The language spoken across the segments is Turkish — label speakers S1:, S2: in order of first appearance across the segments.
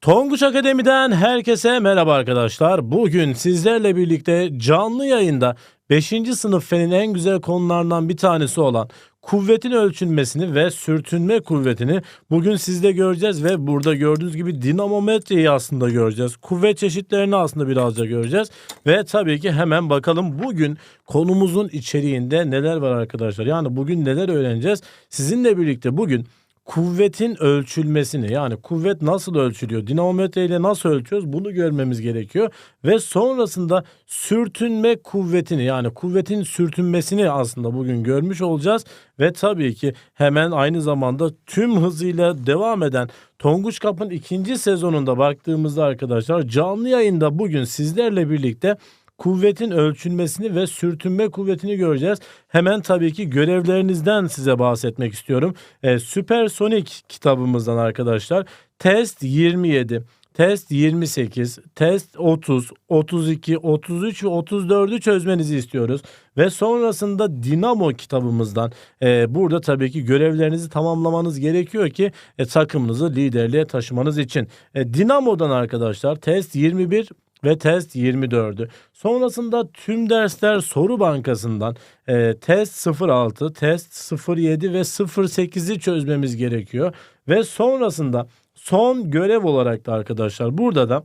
S1: Tonguç Akademi'den herkese merhaba arkadaşlar. Bugün sizlerle birlikte canlı yayında 5. sınıf fenin en güzel konularından bir tanesi olan kuvvetin ölçülmesini ve sürtünme kuvvetini bugün sizde göreceğiz ve burada gördüğünüz gibi dinamometreyi aslında göreceğiz. Kuvvet çeşitlerini aslında birazca göreceğiz ve tabii ki hemen bakalım bugün konumuzun içeriğinde neler var arkadaşlar. Yani bugün neler öğreneceğiz? Sizinle birlikte bugün kuvvetin ölçülmesini yani kuvvet nasıl ölçülüyor, dinamometre ile nasıl ölçüyoruz bunu görmemiz gerekiyor. Ve sonrasında sürtünme kuvvetini yani kuvvetin sürtünmesini aslında bugün görmüş olacağız. Ve tabii ki hemen aynı zamanda tüm hızıyla devam eden Tonguç Kap'ın ikinci sezonunda baktığımızda arkadaşlar canlı yayında bugün sizlerle birlikte kuvvetin ölçülmesini ve sürtünme kuvvetini göreceğiz. Hemen tabii ki görevlerinizden size bahsetmek istiyorum. E, Süpersonik kitabımızdan arkadaşlar test 27, test 28, test 30, 32, 33 ve 34'ü çözmenizi istiyoruz. Ve sonrasında Dinamo kitabımızdan e, burada tabii ki görevlerinizi tamamlamanız gerekiyor ki e, takımınızı liderliğe taşımanız için. E, Dinamo'dan arkadaşlar test 21, ve test 24'ü. Sonrasında tüm dersler soru bankasından e, test 06, test 07 ve 08'i çözmemiz gerekiyor. Ve sonrasında son görev olarak da arkadaşlar burada da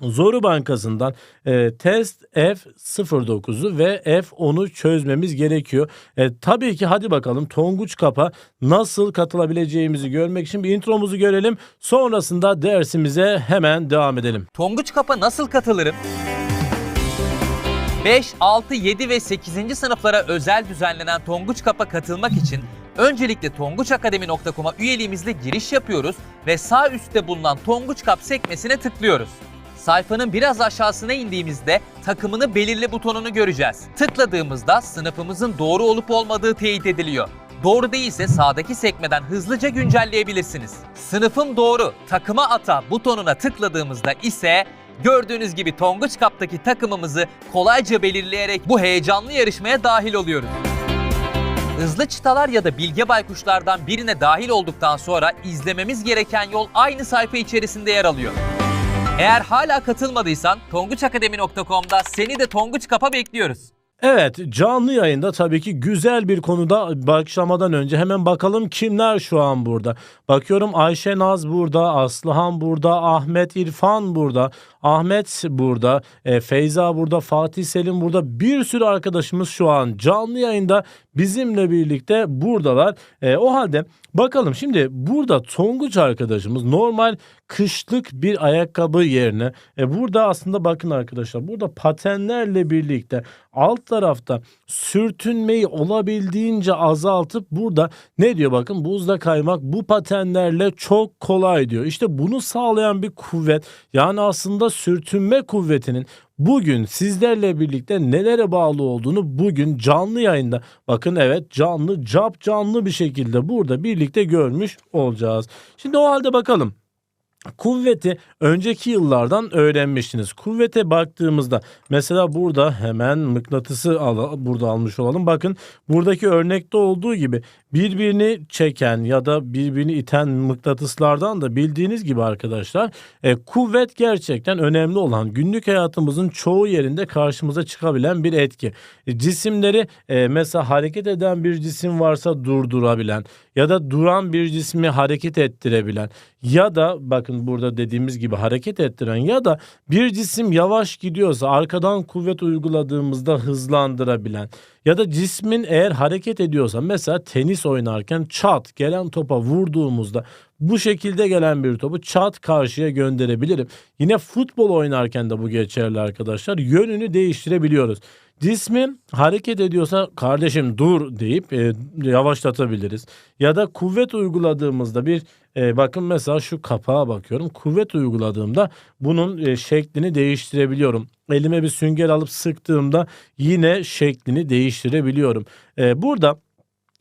S1: Zoru Bankası'ndan e, test F09'u ve F10'u çözmemiz gerekiyor. E, tabii ki hadi bakalım Tonguç Kap'a nasıl katılabileceğimizi görmek için bir intromuzu görelim. Sonrasında dersimize hemen devam edelim.
S2: Tonguç Kap'a nasıl katılırım? 5, 6, 7 ve 8. sınıflara özel düzenlenen Tonguç Kap'a katılmak için öncelikle tonguçakademi.com'a üyeliğimizle giriş yapıyoruz ve sağ üstte bulunan Tonguç Kap sekmesine tıklıyoruz. Sayfanın biraz aşağısına indiğimizde takımını belirle butonunu göreceğiz. Tıkladığımızda sınıfımızın doğru olup olmadığı teyit ediliyor. Doğru değilse sağdaki sekmeden hızlıca güncelleyebilirsiniz. Sınıfım doğru, takıma ata butonuna tıkladığımızda ise gördüğünüz gibi Tonguç Kap'taki takımımızı kolayca belirleyerek bu heyecanlı yarışmaya dahil oluyoruz. Hızlı çıtalar ya da bilge baykuşlardan birine dahil olduktan sonra izlememiz gereken yol aynı sayfa içerisinde yer alıyor. Eğer hala katılmadıysan tonguçakademi.com'da seni de Tonguç Kap'a bekliyoruz.
S1: Evet canlı yayında tabii ki güzel bir konuda başlamadan önce hemen bakalım kimler şu an burada. Bakıyorum Ayşe Naz burada, Aslıhan burada, Ahmet İrfan burada, Ahmet burada, e, Feyza burada, Fatih Selim burada. Bir sürü arkadaşımız şu an canlı yayında bizimle birlikte buradalar. E, o halde bakalım şimdi burada Tonguç arkadaşımız normal kışlık bir ayakkabı yerine e, burada aslında bakın arkadaşlar burada patenlerle birlikte alt tarafta sürtünmeyi olabildiğince azaltıp burada ne diyor bakın buzda kaymak bu patenlerle çok kolay diyor. İşte bunu sağlayan bir kuvvet yani aslında sürtünme kuvvetinin bugün sizlerle birlikte nelere bağlı olduğunu bugün canlı yayında bakın evet canlı cap canlı bir şekilde burada birlikte görmüş olacağız. Şimdi o halde bakalım. Kuvveti önceki yıllardan öğrenmiştiniz. Kuvvete baktığımızda mesela burada hemen mıknatısı al, burada almış olalım. Bakın buradaki örnekte olduğu gibi birbirini çeken ya da birbirini iten mıknatıslardan da bildiğiniz gibi arkadaşlar e, kuvvet gerçekten önemli olan günlük hayatımızın çoğu yerinde karşımıza çıkabilen bir etki. E, cisimleri e, mesela hareket eden bir cisim varsa durdurabilen ya da duran bir cismi hareket ettirebilen ya da bakın burada dediğimiz gibi hareket ettiren ya da bir cisim yavaş gidiyorsa arkadan kuvvet uyguladığımızda hızlandırabilen ya da cismin eğer hareket ediyorsa mesela tenis oynarken çat gelen topa vurduğumuzda bu şekilde gelen bir topu çat karşıya gönderebilirim. Yine futbol oynarken de bu geçerli arkadaşlar. Yönünü değiştirebiliyoruz. Cismin hareket ediyorsa kardeşim dur deyip e, yavaşlatabiliriz. Ya da kuvvet uyguladığımızda bir e, bakın mesela şu kapağa bakıyorum. Kuvvet uyguladığımda bunun e, şeklini değiştirebiliyorum. Elime bir sünger alıp sıktığımda yine şeklini değiştirebiliyorum. E, burada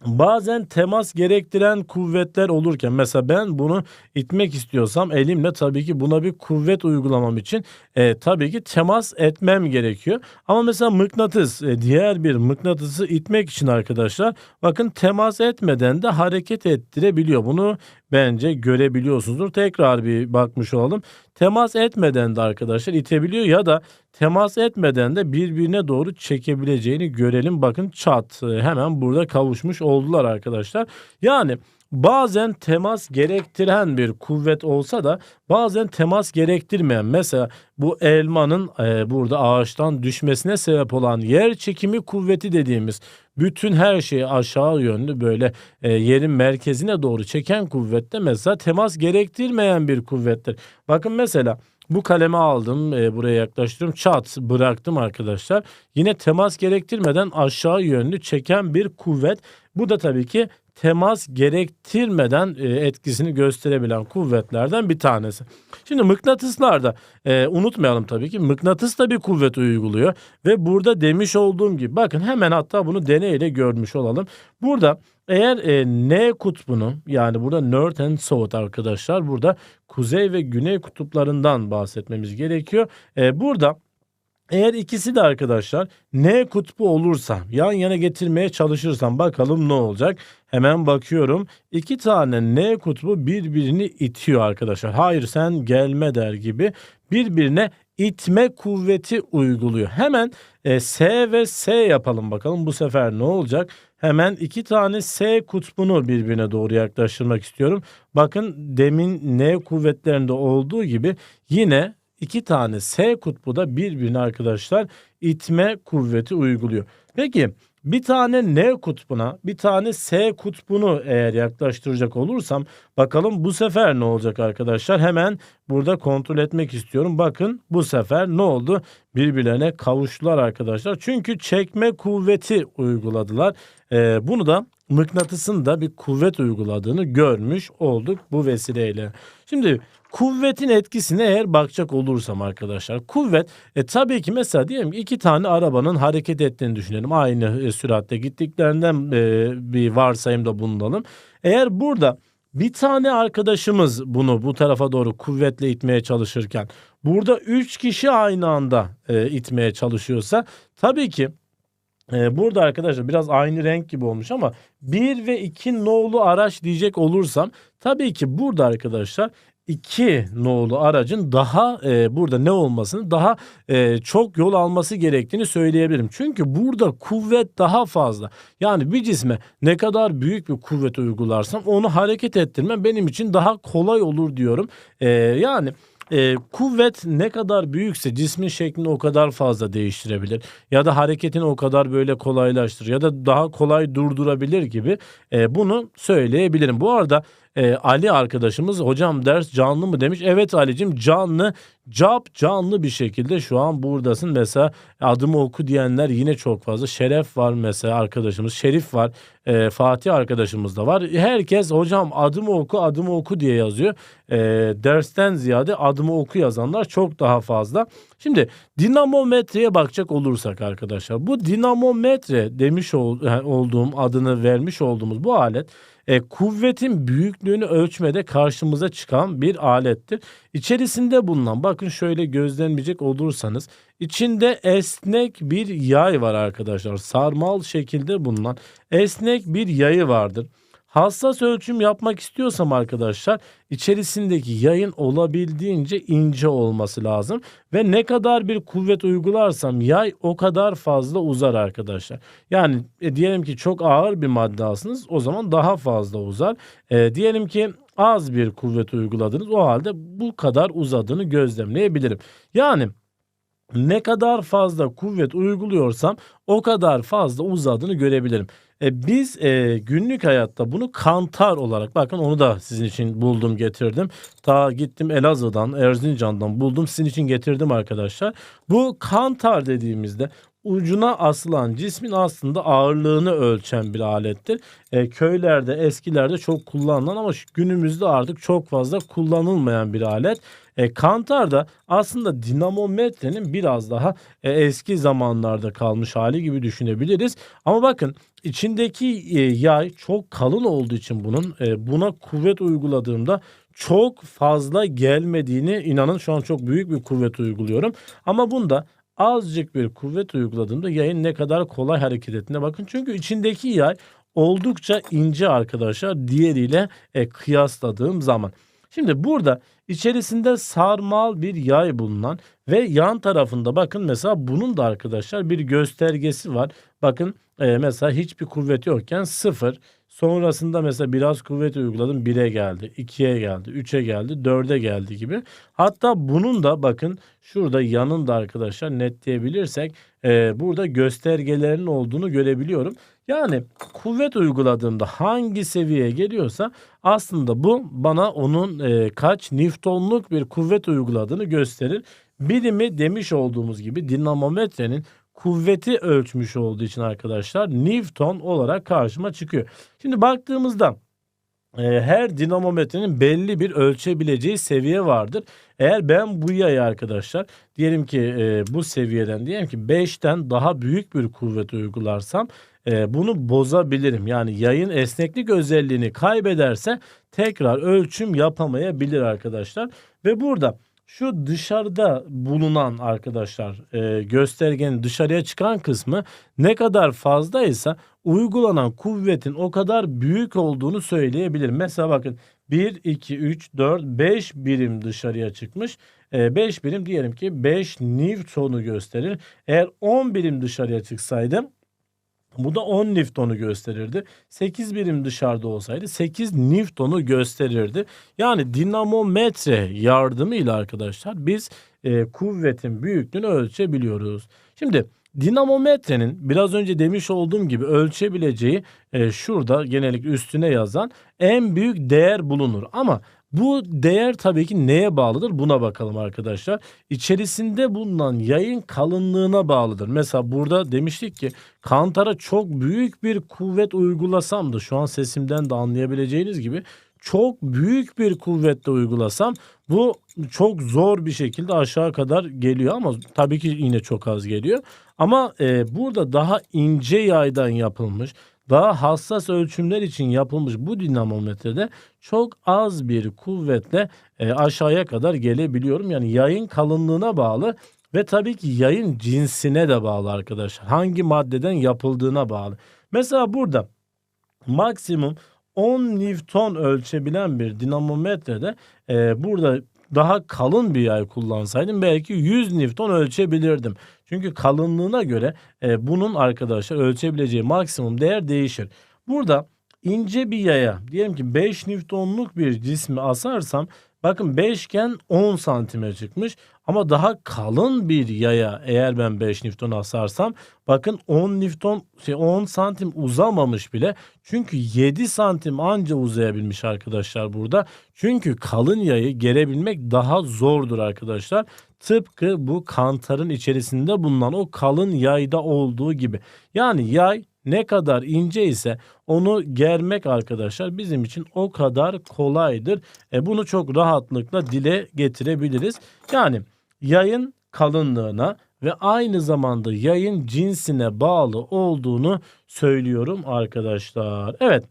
S1: Bazen temas gerektiren kuvvetler olurken mesela ben bunu itmek istiyorsam elimle tabii ki buna bir kuvvet uygulamam için e, tabii ki temas etmem gerekiyor. Ama mesela mıknatıs e, diğer bir mıknatısı itmek için arkadaşlar bakın temas etmeden de hareket ettirebiliyor. Bunu bence görebiliyorsunuzdur. Tekrar bir bakmış olalım. Temas etmeden de arkadaşlar itebiliyor ya da temas etmeden de birbirine doğru çekebileceğini görelim. Bakın çat e, hemen burada kavuşmuş oldular arkadaşlar. Yani bazen temas gerektiren bir kuvvet olsa da bazen temas gerektirmeyen mesela bu elmanın e, burada ağaçtan düşmesine sebep olan yer çekimi kuvveti dediğimiz bütün her şeyi aşağı yönlü böyle e, yerin merkezine doğru çeken kuvvette mesela temas gerektirmeyen bir kuvvettir. Bakın mesela bu kalemi aldım e, buraya yaklaştırdım çat bıraktım arkadaşlar. Yine temas gerektirmeden aşağı yönlü çeken bir kuvvet. Bu da tabii ki temas gerektirmeden e, etkisini gösterebilen kuvvetlerden bir tanesi. Şimdi mıknatıslarda e, unutmayalım tabii ki mıknatıs da bir kuvvet uyguluyor ve burada demiş olduğum gibi bakın hemen hatta bunu deneyle görmüş olalım. Burada eğer e, N kutbunu yani burada North and South arkadaşlar burada kuzey ve güney kutuplarından bahsetmemiz gerekiyor. E, burada eğer ikisi de arkadaşlar N kutbu olursa yan yana getirmeye çalışırsam bakalım ne olacak? Hemen bakıyorum. İki tane N kutbu birbirini itiyor arkadaşlar. Hayır sen gelme der gibi birbirine itme kuvveti uyguluyor. Hemen e, S ve S yapalım bakalım bu sefer ne olacak? Hemen iki tane S kutbunu birbirine doğru yaklaştırmak istiyorum. Bakın demin N kuvvetlerinde olduğu gibi yine iki tane S kutbu da birbirine arkadaşlar itme kuvveti uyguluyor. Peki bir tane N kutbuna bir tane S kutbunu eğer yaklaştıracak olursam bakalım bu sefer ne olacak arkadaşlar? Hemen burada kontrol etmek istiyorum. Bakın bu sefer ne oldu? Birbirlerine kavuştular arkadaşlar. Çünkü çekme kuvveti uyguladılar. Ee, bunu da mıknatısın da bir kuvvet uyguladığını görmüş olduk bu vesileyle. Şimdi kuvvetin etkisine eğer bakacak olursam arkadaşlar kuvvet e, tabii ki mesela diyelim ki iki tane arabanın hareket ettiğini düşünelim aynı e, süratte gittiklerinden e, bir varsayımda bulunalım. Eğer burada bir tane arkadaşımız bunu bu tarafa doğru kuvvetle itmeye çalışırken burada üç kişi aynı anda e, itmeye çalışıyorsa tabii ki ee, burada arkadaşlar biraz aynı renk gibi olmuş ama 1 ve 2 nolu araç diyecek olursam tabii ki burada arkadaşlar 2 nolu aracın daha e, burada ne olmasını daha e, çok yol alması gerektiğini söyleyebilirim. Çünkü burada kuvvet daha fazla. Yani bir cisme ne kadar büyük bir kuvvet uygularsam onu hareket ettirmem benim için daha kolay olur diyorum. E, yani e, kuvvet ne kadar büyükse cismin şeklini o kadar fazla değiştirebilir. Ya da hareketini o kadar böyle kolaylaştırır ya da daha kolay durdurabilir gibi e, bunu söyleyebilirim. Bu arada e, Ali arkadaşımız hocam ders canlı mı demiş. Evet Ali'cim canlı cap canlı bir şekilde şu an buradasın. Mesela adımı oku diyenler yine çok fazla. Şeref var mesela arkadaşımız. Şerif var. E, Fatih arkadaşımız da var. Herkes hocam adımı oku adımı oku diye yazıyor. E, dersten ziyade adımı oku yazanlar çok daha fazla. Şimdi dinamometreye bakacak olursak arkadaşlar. Bu dinamometre demiş ol, olduğum adını vermiş olduğumuz bu alet e, kuvvetin büyüklüğünü ölçmede karşımıza çıkan bir alettir. İçerisinde bulunan bakın şöyle gözlemleyecek olursanız içinde esnek bir yay var arkadaşlar. Sarmal şekilde bulunan esnek bir yayı vardır. Hassas ölçüm yapmak istiyorsam arkadaşlar içerisindeki yayın olabildiğince ince olması lazım. Ve ne kadar bir kuvvet uygularsam yay o kadar fazla uzar arkadaşlar. Yani e, diyelim ki çok ağır bir madde alsınız o zaman daha fazla uzar. E, diyelim ki az bir kuvvet uyguladınız o halde bu kadar uzadığını gözlemleyebilirim. Yani ne kadar fazla kuvvet uyguluyorsam o kadar fazla uzadığını görebilirim. E, biz e, günlük hayatta bunu kantar olarak bakın onu da sizin için buldum getirdim. Ta gittim Elazığ'dan Erzincan'dan buldum sizin için getirdim arkadaşlar. Bu kantar dediğimizde ucuna asılan cismin aslında ağırlığını ölçen bir alettir. E, köylerde eskilerde çok kullanılan ama günümüzde artık çok fazla kullanılmayan bir alet. E, kantar da aslında dinamometrenin biraz daha e, eski zamanlarda kalmış hali gibi düşünebiliriz. Ama bakın içindeki e, yay çok kalın olduğu için bunun e, buna kuvvet uyguladığımda çok fazla gelmediğini inanın şu an çok büyük bir kuvvet uyguluyorum. Ama bunda azıcık bir kuvvet uyguladığımda yayın ne kadar kolay hareket ettiğine bakın. Çünkü içindeki yay oldukça ince arkadaşlar diğeriyle e, kıyasladığım zaman. Şimdi burada içerisinde sarmal bir yay bulunan ve yan tarafında bakın mesela bunun da arkadaşlar bir göstergesi var. Bakın e, mesela hiçbir kuvvet yokken sıfır. Sonrasında mesela biraz kuvvet uyguladım 1'e geldi, 2'ye geldi, 3'e geldi, 4'e geldi gibi. Hatta bunun da bakın şurada yanında arkadaşlar netleyebilirsek e, burada göstergelerinin olduğunu görebiliyorum. Yani kuvvet uyguladığımda hangi seviyeye geliyorsa aslında bu bana onun e, kaç Newton'luk bir kuvvet uyguladığını gösterir. Birimi demiş olduğumuz gibi dinamometrenin kuvveti ölçmüş olduğu için arkadaşlar Newton olarak karşıma çıkıyor. Şimdi baktığımızda e, her dinamometrenin belli bir ölçebileceği seviye vardır. Eğer ben bu yayı arkadaşlar diyelim ki e, bu seviyeden diyelim ki 5'ten daha büyük bir kuvvet uygularsam e, bunu bozabilirim. Yani yayın esneklik özelliğini kaybederse tekrar ölçüm yapamayabilir arkadaşlar. Ve burada şu dışarıda bulunan arkadaşlar e, göstergenin dışarıya çıkan kısmı ne kadar fazlaysa uygulanan kuvvetin o kadar büyük olduğunu söyleyebilirim. Mesela bakın 1, 2, 3, 4, 5 birim dışarıya çıkmış. 5 birim diyelim ki 5 Newton'u gösterir. Eğer 10 birim dışarıya çıksaydım bu da 10 Newton'u gösterirdi. 8 birim dışarıda olsaydı 8 Newton'u gösterirdi. Yani dinamometre yardımıyla arkadaşlar biz e, kuvvetin büyüklüğünü ölçebiliyoruz. Şimdi dinamometrenin biraz önce demiş olduğum gibi ölçebileceği e, şurada genellikle üstüne yazan en büyük değer bulunur. Ama bu değer tabii ki neye bağlıdır? Buna bakalım arkadaşlar. İçerisinde bulunan yayın kalınlığına bağlıdır. Mesela burada demiştik ki kantara çok büyük bir kuvvet uygulasam da şu an sesimden de anlayabileceğiniz gibi çok büyük bir kuvvetle uygulasam bu çok zor bir şekilde aşağı kadar geliyor ama tabii ki yine çok az geliyor. Ama e, burada daha ince yaydan yapılmış daha hassas ölçümler için yapılmış bu dinamometrede çok az bir kuvvetle e, aşağıya kadar gelebiliyorum. Yani yayın kalınlığına bağlı ve tabii ki yayın cinsine de bağlı arkadaşlar. Hangi maddeden yapıldığına bağlı. Mesela burada maksimum 10 Newton ölçebilen bir dinamometrede e, burada daha kalın bir yay kullansaydım belki 100 Newton ölçebilirdim. Çünkü kalınlığına göre e, bunun arkadaşlar ölçebileceği maksimum değer değişir. Burada ince bir yaya diyelim ki 5 Newton'luk bir cismi asarsam bakın 5 iken 10 santime çıkmış ama daha kalın bir yaya eğer ben 5 Newton asarsam bakın 10 Newton şey 10 santim uzamamış bile çünkü 7 santim anca uzayabilmiş arkadaşlar burada. Çünkü kalın yayı gerebilmek daha zordur arkadaşlar. Tıpkı bu kantarın içerisinde bulunan o kalın yayda olduğu gibi. Yani yay ne kadar ince ise onu germek arkadaşlar bizim için o kadar kolaydır. E bunu çok rahatlıkla dile getirebiliriz. Yani yayın kalınlığına ve aynı zamanda yayın cinsine bağlı olduğunu söylüyorum arkadaşlar. Evet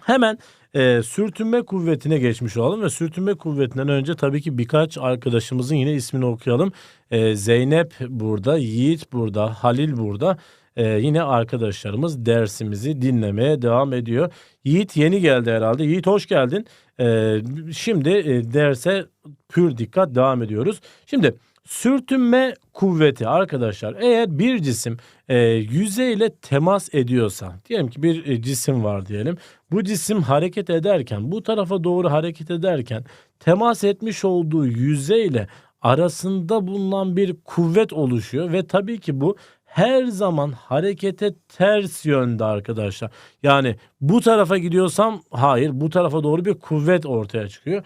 S1: hemen e, sürtünme kuvvetine geçmiş olalım ve sürtünme kuvvetinden önce tabii ki birkaç arkadaşımızın yine ismini okuyalım. E, Zeynep burada, Yiğit burada, Halil burada. E, yine arkadaşlarımız dersimizi dinlemeye devam ediyor. Yiğit yeni geldi herhalde. Yiğit hoş geldin. E, şimdi e, derse pür dikkat devam ediyoruz. Şimdi sürtünme kuvveti arkadaşlar eğer bir cisim e, yüzeyle temas ediyorsa diyelim ki bir e, cisim var diyelim bu cisim hareket ederken bu tarafa doğru hareket ederken temas etmiş olduğu yüzeyle arasında bulunan bir kuvvet oluşuyor ve tabii ki bu her zaman harekete ters yönde arkadaşlar. Yani bu tarafa gidiyorsam hayır bu tarafa doğru bir kuvvet ortaya çıkıyor.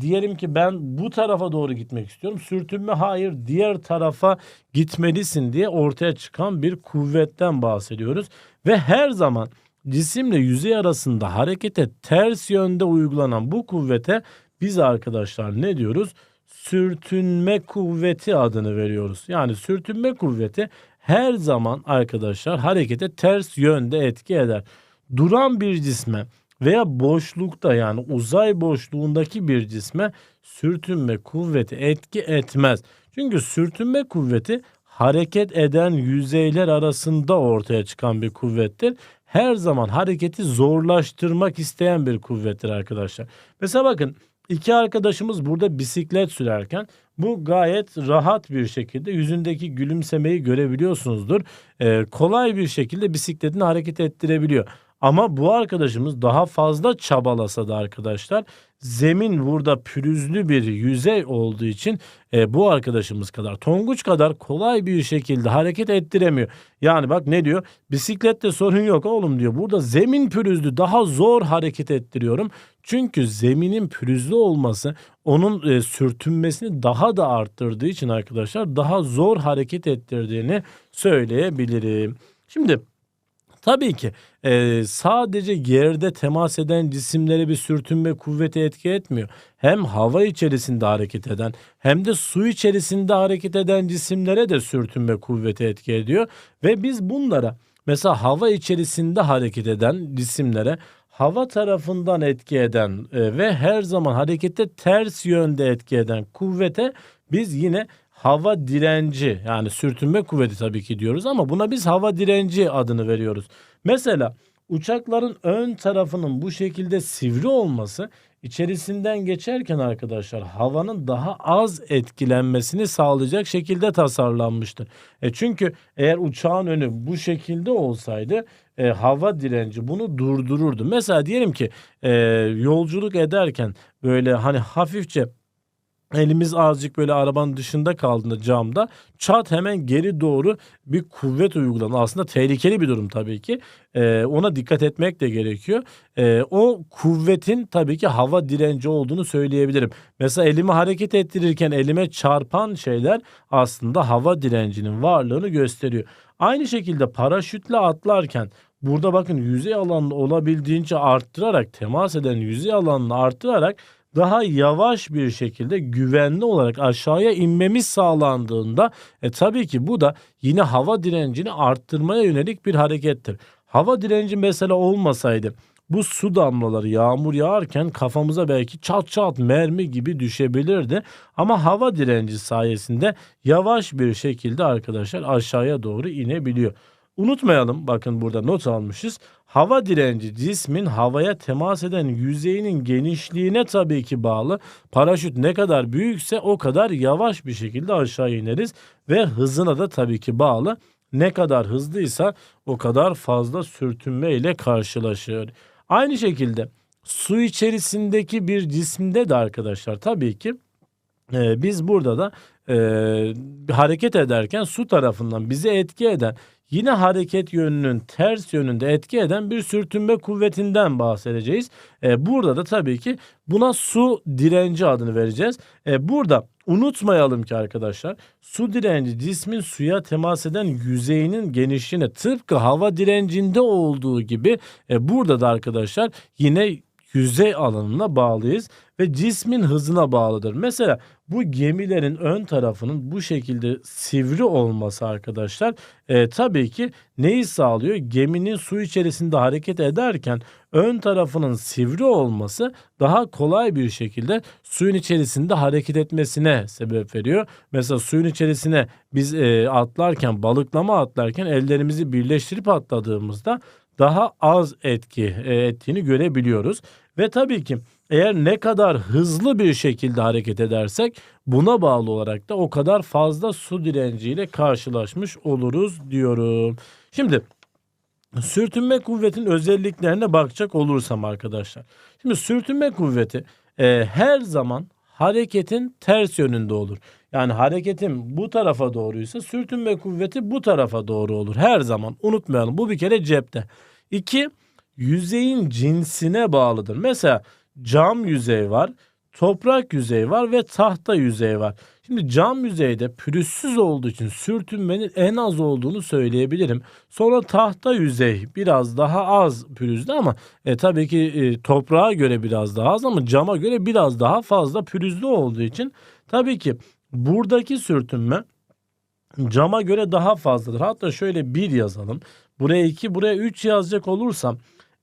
S1: Diyelim ki ben bu tarafa doğru gitmek istiyorum. Sürtünme hayır diğer tarafa gitmelisin diye ortaya çıkan bir kuvvetten bahsediyoruz. Ve her zaman cisimle yüzey arasında harekete ters yönde uygulanan bu kuvvete biz arkadaşlar ne diyoruz? Sürtünme kuvveti adını veriyoruz. Yani sürtünme kuvveti her zaman arkadaşlar harekete ters yönde etki eder. Duran bir cisme veya boşlukta yani uzay boşluğundaki bir cisme sürtünme kuvveti etki etmez. Çünkü sürtünme kuvveti hareket eden yüzeyler arasında ortaya çıkan bir kuvvettir. her zaman hareketi zorlaştırmak isteyen bir kuvvettir arkadaşlar. Mesela bakın iki arkadaşımız burada bisiklet sürerken bu gayet rahat bir şekilde yüzündeki gülümsemeyi görebiliyorsunuzdur. Ee, kolay bir şekilde bisikletini hareket ettirebiliyor. Ama bu arkadaşımız daha fazla çabalasa da arkadaşlar zemin burada pürüzlü bir yüzey olduğu için e, bu arkadaşımız kadar Tonguç kadar kolay bir şekilde hareket ettiremiyor. Yani bak ne diyor? Bisiklette sorun yok oğlum diyor. Burada zemin pürüzlü daha zor hareket ettiriyorum. Çünkü zeminin pürüzlü olması onun e, sürtünmesini daha da arttırdığı için arkadaşlar daha zor hareket ettirdiğini söyleyebilirim. Şimdi Tabii ki e, sadece yerde temas eden cisimlere bir sürtünme kuvveti etki etmiyor. Hem hava içerisinde hareket eden hem de su içerisinde hareket eden cisimlere de sürtünme kuvveti etki ediyor. Ve biz bunlara mesela hava içerisinde hareket eden cisimlere hava tarafından etki eden e, ve her zaman harekete ters yönde etki eden kuvvete biz yine hava direnci yani sürtünme kuvveti tabii ki diyoruz ama buna biz hava direnci adını veriyoruz. Mesela uçakların ön tarafının bu şekilde sivri olması içerisinden geçerken arkadaşlar havanın daha az etkilenmesini sağlayacak şekilde tasarlanmıştır. E çünkü eğer uçağın önü bu şekilde olsaydı e, hava direnci bunu durdururdu. Mesela diyelim ki e, yolculuk ederken böyle hani hafifçe elimiz azıcık böyle arabanın dışında kaldığında camda çat hemen geri doğru bir kuvvet uygulanır. Aslında tehlikeli bir durum tabii ki. Ee, ona dikkat etmek de gerekiyor. Ee, o kuvvetin tabii ki hava direnci olduğunu söyleyebilirim. Mesela elimi hareket ettirirken elime çarpan şeyler aslında hava direncinin varlığını gösteriyor. Aynı şekilde paraşütle atlarken burada bakın yüzey alanını olabildiğince arttırarak temas eden yüzey alanını arttırarak daha yavaş bir şekilde güvenli olarak aşağıya inmemiz sağlandığında e tabii ki bu da yine hava direncini arttırmaya yönelik bir harekettir. Hava direnci mesela olmasaydı bu su damlaları yağmur yağarken kafamıza belki çat çat mermi gibi düşebilirdi. Ama hava direnci sayesinde yavaş bir şekilde arkadaşlar aşağıya doğru inebiliyor. Unutmayalım bakın burada not almışız. Hava direnci cismin havaya temas eden yüzeyinin genişliğine tabii ki bağlı. Paraşüt ne kadar büyükse o kadar yavaş bir şekilde aşağı ineriz ve hızına da tabii ki bağlı. Ne kadar hızlıysa o kadar fazla sürtünme ile karşılaşır. Aynı şekilde su içerisindeki bir cisimde de arkadaşlar tabii ki e, biz burada da e, hareket ederken su tarafından bize etki eden yine hareket yönünün ters yönünde etki eden bir sürtünme kuvvetinden bahsedeceğiz. E, burada da tabii ki buna su direnci adını vereceğiz. E, burada unutmayalım ki arkadaşlar su direnci cismin suya temas eden yüzeyinin genişliğine tıpkı hava direncinde olduğu gibi e, burada da arkadaşlar yine yüzey alanına bağlıyız ve cismin hızına bağlıdır. Mesela bu gemilerin ön tarafının bu şekilde sivri olması arkadaşlar e, tabii ki neyi sağlıyor? Geminin su içerisinde hareket ederken ön tarafının sivri olması daha kolay bir şekilde suyun içerisinde hareket etmesine sebep veriyor. Mesela suyun içerisine biz e, atlarken balıklama atlarken ellerimizi birleştirip atladığımızda daha az etki e, ettiğini görebiliyoruz. Ve tabii ki eğer ne kadar hızlı bir şekilde hareket edersek buna bağlı olarak da o kadar fazla su direnciyle karşılaşmış oluruz diyorum. Şimdi sürtünme kuvvetin özelliklerine bakacak olursam arkadaşlar. Şimdi sürtünme kuvveti e, her zaman hareketin ters yönünde olur. Yani hareketim bu tarafa doğruysa sürtünme kuvveti bu tarafa doğru olur. Her zaman unutmayalım. Bu bir kere cepte. İki, yüzeyin cinsine bağlıdır. Mesela cam yüzey var, toprak yüzey var ve tahta yüzey var. Şimdi cam yüzeyde pürüzsüz olduğu için sürtünmenin en az olduğunu söyleyebilirim. Sonra tahta yüzey biraz daha az pürüzlü ama e, tabii ki e, toprağa göre biraz daha az ama cama göre biraz daha fazla pürüzlü olduğu için tabii ki buradaki sürtünme cama göre daha fazladır. Hatta şöyle bir yazalım. Buraya 2, buraya 3 yazacak olursam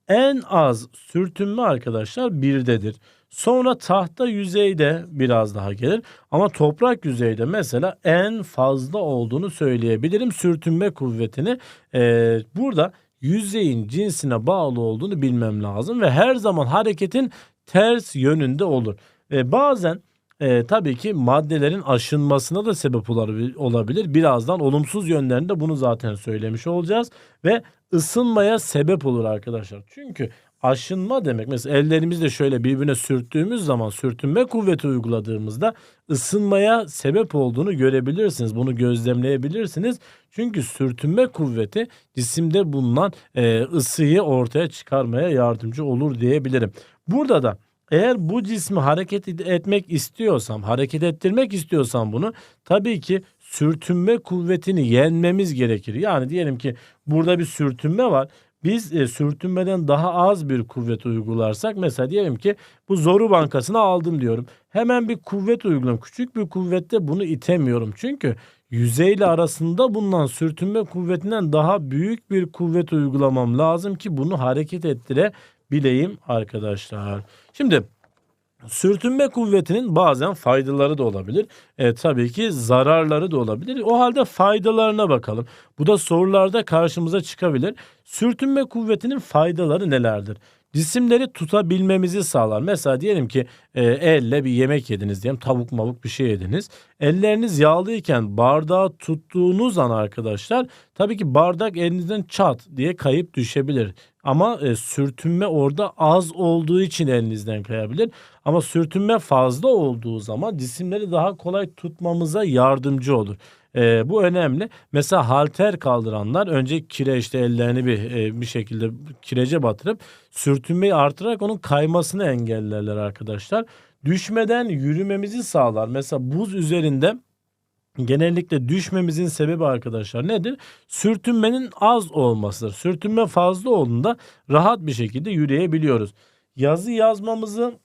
S1: en az sürtünme arkadaşlar birdedir. Sonra tahta yüzeyde biraz daha gelir ama toprak yüzeyde mesela en fazla olduğunu söyleyebilirim sürtünme kuvvetini. Ee, burada yüzeyin cinsine bağlı olduğunu bilmem lazım ve her zaman hareketin ters yönünde olur. E, bazen e, tabii ki maddelerin aşınmasına da sebep olabil- olabilir. Birazdan olumsuz yönlerinde bunu zaten söylemiş olacağız ve ısınmaya sebep olur arkadaşlar. Çünkü aşınma demek mesela ellerimizle şöyle birbirine sürttüğümüz zaman sürtünme kuvveti uyguladığımızda ısınmaya sebep olduğunu görebilirsiniz. Bunu gözlemleyebilirsiniz. Çünkü sürtünme kuvveti cisimde bulunan e, ısıyı ortaya çıkarmaya yardımcı olur diyebilirim. Burada da eğer bu cismi hareket etmek istiyorsam, hareket ettirmek istiyorsam bunu tabii ki sürtünme kuvvetini yenmemiz gerekir. Yani diyelim ki burada bir sürtünme var. Biz e, sürtünmeden daha az bir kuvvet uygularsak mesela diyelim ki bu zoru bankasını aldım diyorum. Hemen bir kuvvet uyguluyorum. Küçük bir kuvvette bunu itemiyorum. Çünkü yüzeyle arasında bulunan sürtünme kuvvetinden daha büyük bir kuvvet uygulamam lazım ki bunu hareket ettirebileyim arkadaşlar. Şimdi Sürtünme kuvvetinin bazen faydaları da olabilir. E, tabii ki zararları da olabilir. O halde faydalarına bakalım. Bu da sorularda karşımıza çıkabilir. Sürtünme kuvvetinin faydaları nelerdir? Cisimleri tutabilmemizi sağlar. Mesela diyelim ki e, elle bir yemek yediniz diyelim tavuk mavuk bir şey yediniz. Elleriniz yağlıyken bardağı tuttuğunuz an arkadaşlar tabii ki bardak elinizden çat diye kayıp düşebilir. Ama e, sürtünme orada az olduğu için elinizden kayabilir. Ama sürtünme fazla olduğu zaman cisimleri daha kolay tutmamıza yardımcı olur. E, bu önemli. Mesela halter kaldıranlar önce kireçte ellerini bir e, bir şekilde kirece batırıp sürtünmeyi artırarak onun kaymasını engellerler arkadaşlar. Düşmeden yürümemizi sağlar. Mesela buz üzerinde genellikle düşmemizin sebebi arkadaşlar nedir? Sürtünmenin az olmasıdır. Sürtünme fazla olduğunda rahat bir şekilde yürüyebiliyoruz. Yazı yazmamızı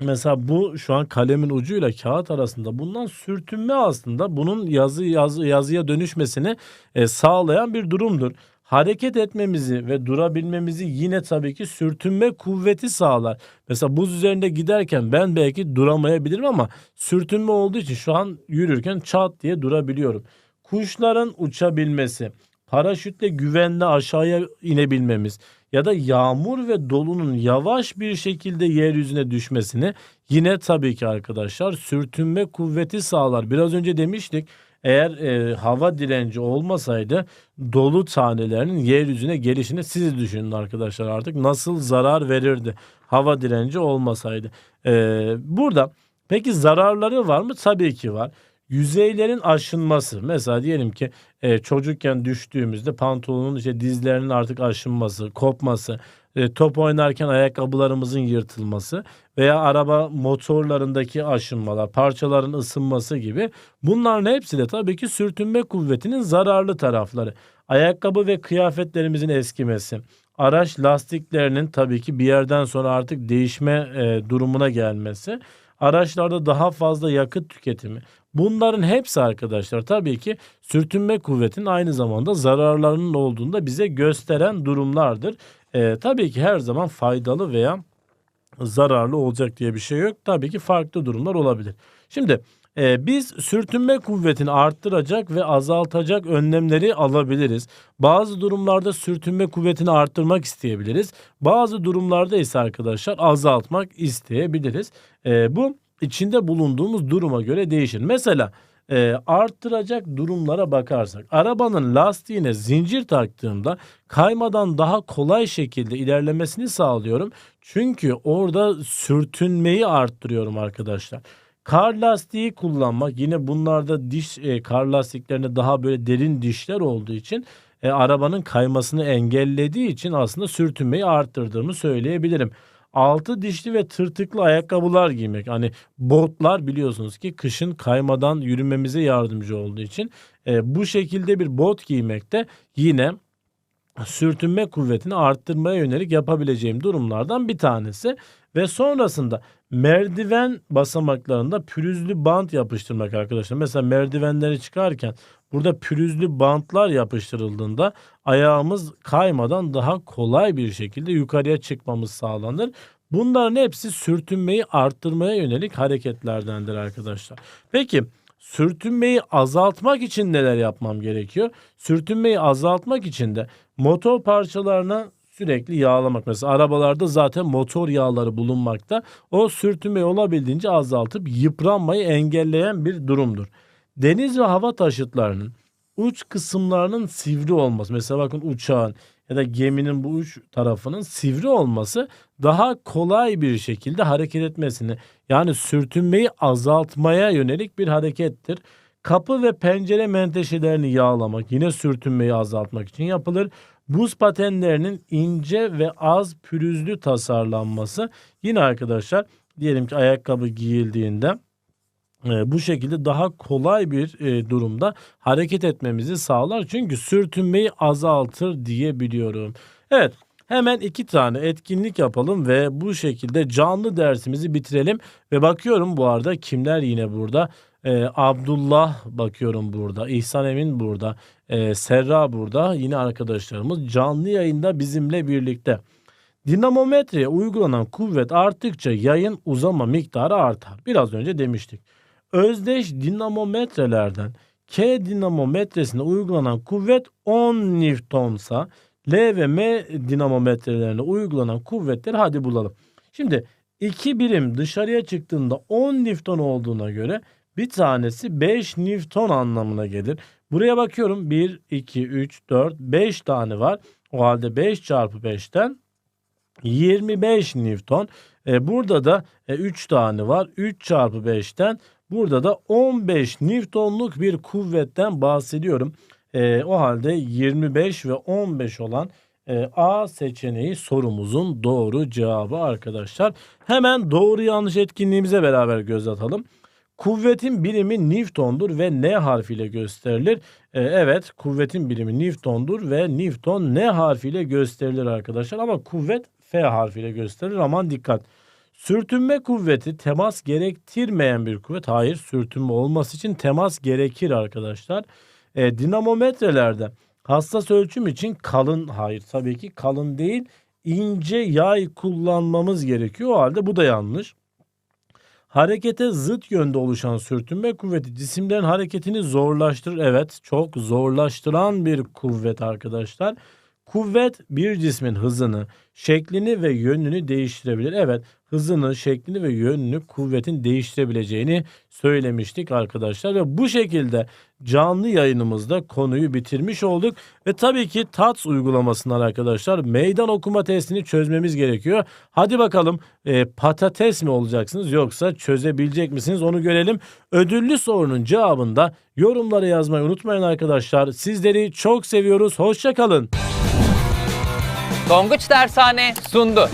S1: Mesela bu şu an kalemin ucuyla kağıt arasında bulunan sürtünme aslında bunun yazı, yazı yazıya dönüşmesini e, sağlayan bir durumdur. Hareket etmemizi ve durabilmemizi yine tabii ki sürtünme kuvveti sağlar. Mesela buz üzerinde giderken ben belki duramayabilirim ama sürtünme olduğu için şu an yürürken çat diye durabiliyorum. Kuşların uçabilmesi, paraşütle güvenle aşağıya inebilmemiz ya da yağmur ve dolunun yavaş bir şekilde yeryüzüne düşmesini yine tabii ki arkadaşlar sürtünme kuvveti sağlar. Biraz önce demiştik eğer e, hava direnci olmasaydı dolu tanelerinin yeryüzüne gelişini siz düşünün arkadaşlar artık nasıl zarar verirdi hava direnci olmasaydı. E, burada peki zararları var mı? Tabii ki var. Yüzeylerin aşınması. Mesela diyelim ki e, çocukken düştüğümüzde pantolonun işte dizlerinin artık aşınması, kopması, e, top oynarken ayakkabılarımızın yırtılması veya araba motorlarındaki aşınmalar, parçaların ısınması gibi bunların hepsi de tabii ki sürtünme kuvvetinin zararlı tarafları. Ayakkabı ve kıyafetlerimizin eskimesi, araç lastiklerinin tabii ki bir yerden sonra artık değişme e, durumuna gelmesi, araçlarda daha fazla yakıt tüketimi. Bunların hepsi arkadaşlar tabii ki sürtünme kuvvetinin aynı zamanda zararlarının olduğunu da bize gösteren durumlardır. Ee, tabii ki her zaman faydalı veya zararlı olacak diye bir şey yok. Tabii ki farklı durumlar olabilir. Şimdi e, biz sürtünme kuvvetini arttıracak ve azaltacak önlemleri alabiliriz. Bazı durumlarda sürtünme kuvvetini arttırmak isteyebiliriz. Bazı durumlarda ise arkadaşlar azaltmak isteyebiliriz. E, bu içinde bulunduğumuz duruma göre değişir. Mesela e, arttıracak durumlara bakarsak arabanın lastiğine zincir taktığımda kaymadan daha kolay şekilde ilerlemesini sağlıyorum. Çünkü orada sürtünmeyi arttırıyorum arkadaşlar. Kar lastiği kullanmak yine bunlarda diş e, kar lastiklerinde daha böyle derin dişler olduğu için e, arabanın kaymasını engellediği için aslında sürtünmeyi arttırdığımı söyleyebilirim. Altı dişli ve tırtıklı ayakkabılar giymek. Hani botlar biliyorsunuz ki kışın kaymadan yürümemize yardımcı olduğu için e, bu şekilde bir bot giymek de yine sürtünme kuvvetini arttırmaya yönelik yapabileceğim durumlardan bir tanesi. Ve sonrasında merdiven basamaklarında pürüzlü bant yapıştırmak arkadaşlar. Mesela merdivenleri çıkarken burada pürüzlü bantlar yapıştırıldığında ayağımız kaymadan daha kolay bir şekilde yukarıya çıkmamız sağlanır. Bunların hepsi sürtünmeyi arttırmaya yönelik hareketlerdendir arkadaşlar. Peki sürtünmeyi azaltmak için neler yapmam gerekiyor? Sürtünmeyi azaltmak için de motor parçalarına sürekli yağlamak. Mesela arabalarda zaten motor yağları bulunmakta. O sürtünmeyi olabildiğince azaltıp yıpranmayı engelleyen bir durumdur. Deniz ve hava taşıtlarının uç kısımlarının sivri olması. Mesela bakın uçağın ya da geminin bu uç tarafının sivri olması daha kolay bir şekilde hareket etmesini yani sürtünmeyi azaltmaya yönelik bir harekettir. Kapı ve pencere menteşelerini yağlamak yine sürtünmeyi azaltmak için yapılır. Buz patenlerinin ince ve az pürüzlü tasarlanması yine arkadaşlar diyelim ki ayakkabı giyildiğinde bu şekilde daha kolay bir e, durumda hareket etmemizi sağlar. Çünkü sürtünmeyi azaltır diyebiliyorum. Evet hemen iki tane etkinlik yapalım ve bu şekilde canlı dersimizi bitirelim. Ve bakıyorum bu arada kimler yine burada. E, Abdullah bakıyorum burada. İhsan Emin burada. E, Serra burada. Yine arkadaşlarımız canlı yayında bizimle birlikte. Dinamometreye uygulanan kuvvet arttıkça yayın uzama miktarı artar. Biraz önce demiştik. Özdeş dinamometrelerden K dinamometresine uygulanan kuvvet 10 Newton'sa L ve M dinamometrelerine uygulanan kuvvetleri hadi bulalım. Şimdi iki birim dışarıya çıktığında 10 Newton olduğuna göre bir tanesi 5 Newton anlamına gelir. Buraya bakıyorum 1, 2, 3, 4, 5 tane var. O halde 5 çarpı 5'ten 25 Newton. E, burada da 3 tane var. 3 çarpı 5'ten burada da 15 Newton'luk bir kuvvetten bahsediyorum. E, o halde 25 ve 15 olan e, A seçeneği sorumuzun doğru cevabı arkadaşlar. Hemen doğru yanlış etkinliğimize beraber göz atalım. Kuvvetin birimi Newton'dur ve N harfiyle gösterilir. E, evet kuvvetin birimi Newton'dur ve Newton N harfiyle gösterilir arkadaşlar. Ama kuvvet F harfiyle gösterilir. Aman dikkat. Sürtünme kuvveti temas gerektirmeyen bir kuvvet. Hayır sürtünme olması için temas gerekir arkadaşlar. E, dinamometrelerde hassas ölçüm için kalın hayır tabii ki kalın değil ince yay kullanmamız gerekiyor. O halde bu da yanlış. Harekete zıt yönde oluşan sürtünme kuvveti cisimlerin hareketini zorlaştırır. Evet çok zorlaştıran bir kuvvet arkadaşlar. Kuvvet bir cismin hızını, şeklini ve yönünü değiştirebilir. Evet hızını, şeklini ve yönünü kuvvetin değiştirebileceğini söylemiştik arkadaşlar. Ve bu şekilde canlı yayınımızda konuyu bitirmiş olduk. Ve tabii ki TATS uygulamasından arkadaşlar meydan okuma testini çözmemiz gerekiyor. Hadi bakalım e, patates mi olacaksınız yoksa çözebilecek misiniz onu görelim. Ödüllü sorunun cevabını da yorumlara yazmayı unutmayın arkadaşlar. Sizleri çok seviyoruz. Hoşçakalın.
S2: Tonguç Dershane sundu.